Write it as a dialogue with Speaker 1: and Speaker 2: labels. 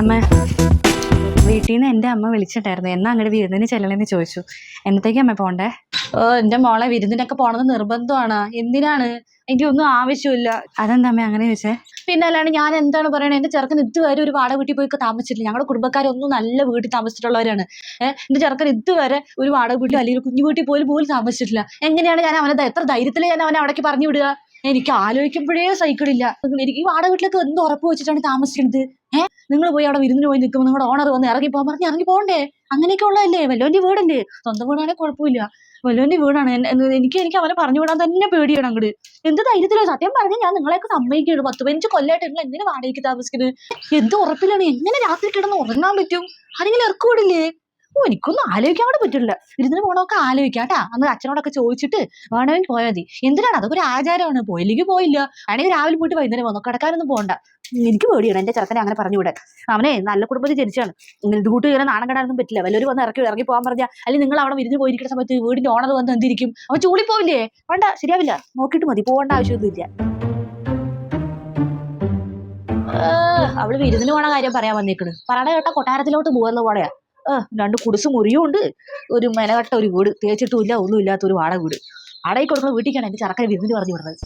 Speaker 1: അമ്മ വീട്ടിൽ നിന്ന് എന്റെ അമ്മ വിളിച്ചിട്ടായിരുന്നു എന്നാ അങ്ങോട്ട് വിരുന്നിന് ചെല്ലണമെന്ന് ചോദിച്ചു. എന്നത്തേക്ക് അമ്മ പോണ്ടേ?
Speaker 2: ഓ എന്റെ മോളെ വിരുന്നിനൊക്കെ പോണത് നിർബന്ധമാണ്. എന്തിനാണ്? എനിക്കൊന്നും ആവശ്യമില്ല.
Speaker 1: അതെന്താ അമ്മ അങ്ങനെ ചോദിച്ചേ?
Speaker 2: പിന്നെ അല്ലാണ്ട് ഞാൻ എന്താണ് പറയണത് എന്റെ ചെറുക്കൻ ഇതുവരെ ഒരു വാടക വീട്ടിൽ പോയി താമസിച്ചില്ല ഞങ്ങളുടെ കുടുംബക്കാരൊന്നും നല്ല വീട്ടിൽ താമസിച്ചിട്ടുള്ളവരാണ്. ഏഹ് എന്റെ ചെറുക്കൻ ഇതുവരെ ഒരു വാടക വീട്ടിൽ അല്ലെങ്കിൽ കുഞ്ഞു വീട്ടിൽ പോലും പോലും താമസിച്ചിട്ടില്ല. എങ്ങനെയാണ് ഞാൻ അവനെ എത്ര ധൈര്യത്തിൽ ഞാൻ അവനെ അവിടേക്ക് പറഞ്ഞു വിടുക? എനിക്ക് ആലോചിക്കുമ്പോഴേ സൈക്കിളില്ല എനിക്ക് ഈ വാടക വീട്ടിലൊക്കെ എന്ത് ഉറപ്പ് വെച്ചിട്ടാണ് താമസിക്കുന്നത്? ഏഹ് നിങ്ങൾ പോയി അവിടെ വിരുന്നിന് പോയി നിൽക്കുമ്പോൾ നിങ്ങളുടെ ഓണർ വന്ന് ഇറങ്ങി പോകാൻ പറഞ്ഞ് ഇറങ്ങി പോകണ്ടേ? അങ്ങനെയൊക്കെ ഉള്ളതല്ലേ? വല്ലോന്റെ വീടല്ലേ സ്വന്തം വീടാണെങ്കിൽ കുഴപ്പമില്ല. വല്ലോന്റെ വീടാണ്. എനിക്ക് എനിക്ക് അവനെ പറഞ്ഞു വിടാൻ തന്നെ പേടിയാണ് അങ്ങോട്ട് എന്ത് ധൈര്യത്തിലോ? സത്യം പറഞ്ഞാൽ ഞാൻ നിങ്ങളെയൊക്കെ സമ്മതിക്കുകയാണ് പത്ത് പതിനഞ്ച് കൊല്ലമായിട്ട് നിങ്ങൾ എങ്ങനെ വാടകയ്ക്ക് താമസിക്കുന്നത്? എന്ത് ഉറപ്പിലാണ്? എങ്ങനെ രാത്രി കിടന്ന് ഉറങ്ങാൻ പറ്റും? ആരെങ്കിലും ഇറക്കുവിടില്ലേ? ഓ എനിക്കൊന്നും ആലോചിക്കാൻ കൂടെ പറ്റില്ല. ഇരുന്നിട്ട് പോണൊക്കെ ആലോചിക്കാം കേട്ടാ അന്ന് അച്ഛനോടൊക്കെ ചോദിച്ചിട്ട് വേണമെങ്കിൽ പോയാൽ മതി. എന്തിനാണ്? അതൊക്കെ ഒരു ആചാരമാണ്. പോയില്ലെങ്കിൽ പോയില്ല. ആണെങ്കിൽ രാവിലെ പോയിട്ട് വൈകുന്നേരം പോകുന്നു കിടക്കാനൊന്നും പോകണ്ട എനിക്ക് പേടിയാണ് എന്റെ ചെറുക്കനെ അങ്ങനെ പറഞ്ഞു വിടാൻ അവനെ നല്ല കുടുംബത്തിൽ ജനിച്ചാണ്. ഇങ്ങനെ കൂട്ടി ഇങ്ങനെ നാണം കെടാനൊന്നും പറ്റില്ല. വല്ലവരും വന്ന് ഇറക്കി ഇറങ്ങി പോകാൻ പറഞ്ഞാൽ അല്ലെങ്കിൽ നിങ്ങൾ അവിടെ വിരുന്ന് പോയിരിക്കുന്ന സമയത്ത് വീടിന്റെ ഓണർ വന്ന് എന്തിരിക്കും? അവൻ ചൂളി പോവില്ലേ? വേണ്ട ശരിയാവില്ല. നോക്കിയിട്ട് മതി. പോകേണ്ട ആവശ്യമൊന്നുമില്ല. അവൾ വിരുന്നിന് പോണ കാര്യം പറയാൻ വന്നേക്കണ്. പറയണ കേട്ട കൊട്ടാരത്തിലോട്ട് പോകുന്ന പോലെയാ രണ്ട് കുടിസ് മുറിയും ഉണ്ട്. ഒരു മെനകട്ട ഒരു വീട്. തേച്ചിട്ടും ഇല്ല ഒന്നും ഇല്ലാത്ത ഒരു വാടക വീട്. വാടകയ്ക്ക് കൊടുക്കുന്ന വീട്ടിലേക്കാണ് എന്റെ ചറക്കാൻ വിരുന്നിന് പറഞ്ഞു വിടുന്നത്.